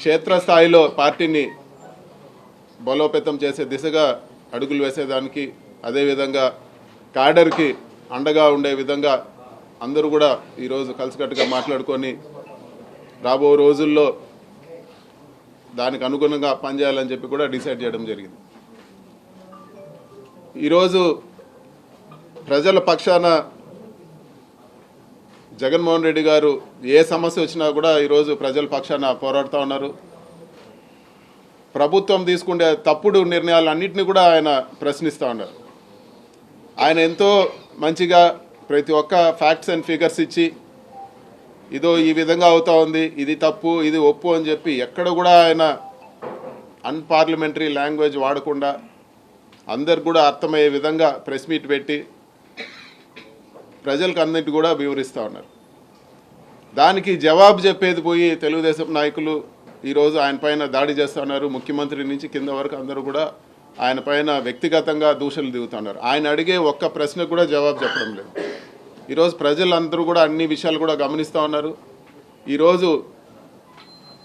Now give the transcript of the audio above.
క్షేత్రస్థాయిలో పార్టీని బలోపేతం చేసే దిశగా అడుగులు వేసేదానికి అదేవిధంగా క్యాడర్కి అండగా ఉండే విధంగా అందరూ కూడా ఈరోజు కలిసికట్టుగా మాట్లాడుకొని రాబో రోజుల్లో దానికి అనుగుణంగా పనిచేయాలని చెప్పి కూడా డిసైడ్ చేయడం జరిగింది. ఈరోజు ప్రజల పక్షాన జగన్మోహన్ రెడ్డి గారు ఏ సమస్య వచ్చినా కూడా ఈరోజు ప్రజల పక్షాన పోరాడుతూ ఉన్నారు. ప్రభుత్వం తీసుకునే తప్పుడు నిర్ణయాలన్నింటినీ కూడా ఆయన ప్రశ్నిస్తూ ఉన్నారు. ఆయన ఎంతో మంచిగా ప్రతి ఒక్క ఫ్యాక్ట్స్ అండ్ ఫిగర్స్ ఇచ్చి ఇదో ఈ విధంగా అవుతా ఉంది ఇది తప్పు ఇది ఒప్పు అని చెప్పి ఎక్కడ కూడా ఆయన అన్పార్లమెంటరీ లాంగ్వేజ్ వాడకుండా అందరు కూడా అర్థమయ్యే విధంగా ప్రెస్ మీట్ పెట్టి ప్రజలకు అన్నిటి కూడా వివరిస్తూ ఉన్నారు. దానికి జవాబు చెప్పేది పోయి తెలుగుదేశం నాయకులు ఈరోజు ఆయన పైన దాడి చేస్తున్నారు ముఖ్యమంత్రి నుంచి కింద వరకు అందరూ కూడా ఆయన పైన వ్యక్తిగతంగా దూషణలు దిగుతున్నారు ఆయన అడిగే ఒక్క ప్రశ్నకు కూడా జవాబు చెప్పడం లేదు. ఈరోజు ప్రజలందరూ కూడా అన్ని విషయాలు కూడా గమనిస్తూ ఉన్నారు. ఈరోజు